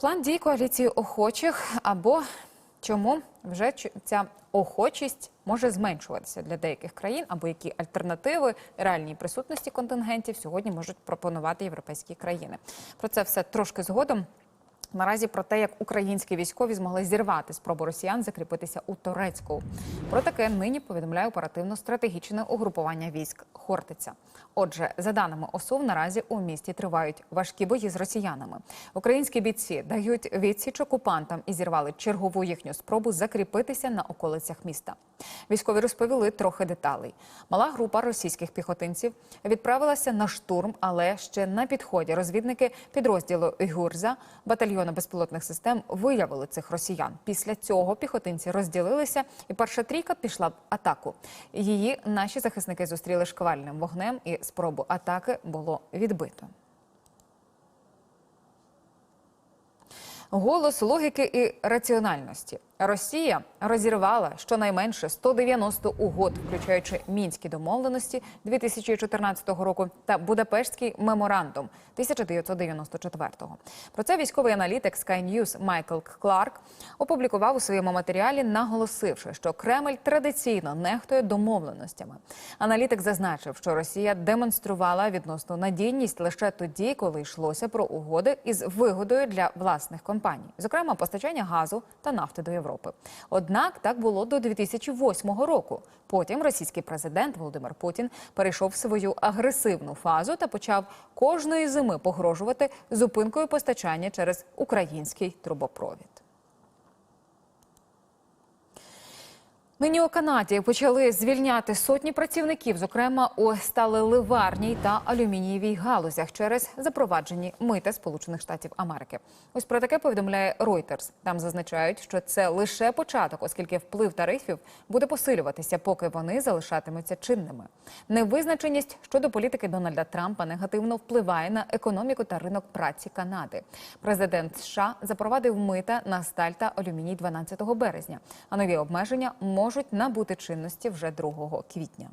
План дій коаліції охочих або чому вже ця охочість може зменшуватися для деяких країн, або які альтернативи реальній присутності контингентів сьогодні можуть пропонувати європейські країни. Про це все трошки згодом. Наразі про те, як українські військові змогли зірвати спробу росіян закріпитися у Турецьку. Про таке нині повідомляє оперативно-стратегічне угрупування військ Хортиця. Отже, за даними ОСУВ, наразі у місті тривають важкі бої з росіянами. Українські бійці дають відсіч окупантам і зірвали чергову їхню спробу закріпитися на околицях міста. Військові розповіли трохи деталей. Мала група російських піхотинців відправилася на штурм, але ще на підході розвідники підрозділу Гюрза батальйону безпілотних систем виявили цих росіян. Після цього піхотинці розділилися, і перша трійка пішла в атаку. Її наші захисники зустріли шквальним вогнем, і спробу атаки було відбито. Голос логіки і раціональності. Росія розірвала щонайменше 190 угод, включаючи мінські домовленості 2014 року та Будапештський меморандум 1994-го. Про це військовий аналітик Sky News Майкл Кларк опублікував у своєму матеріалі, наголосивши, що Кремль традиційно нехтує домовленостями. Аналітик зазначив, що Росія демонструвала відносну надійність лише тоді, коли йшлося про угоди із вигодою для власних компаній, зокрема постачання газу та нафти до Європи. Однак так було до 2008 року. Потім російський президент Володимир Путін перейшов в свою агресивну фазу та почав кожної зими погрожувати зупинкою постачання через український трубопровід. Нині у Канаді почали звільняти сотні працівників, зокрема у сталеливарній та алюмінієвій галузях через запроваджені мита Сполучених Штатів Америки. Ось про таке повідомляє Reuters. Там зазначають, що це лише початок, оскільки вплив тарифів буде посилюватися, поки вони залишатимуться чинними. Невизначеність щодо політики Дональда Трампа негативно впливає на економіку та ринок праці Канади. Президент США запровадив мита на сталь та алюміній 12 березня, а нові обмеження можуть набути чинності вже 2 квітня.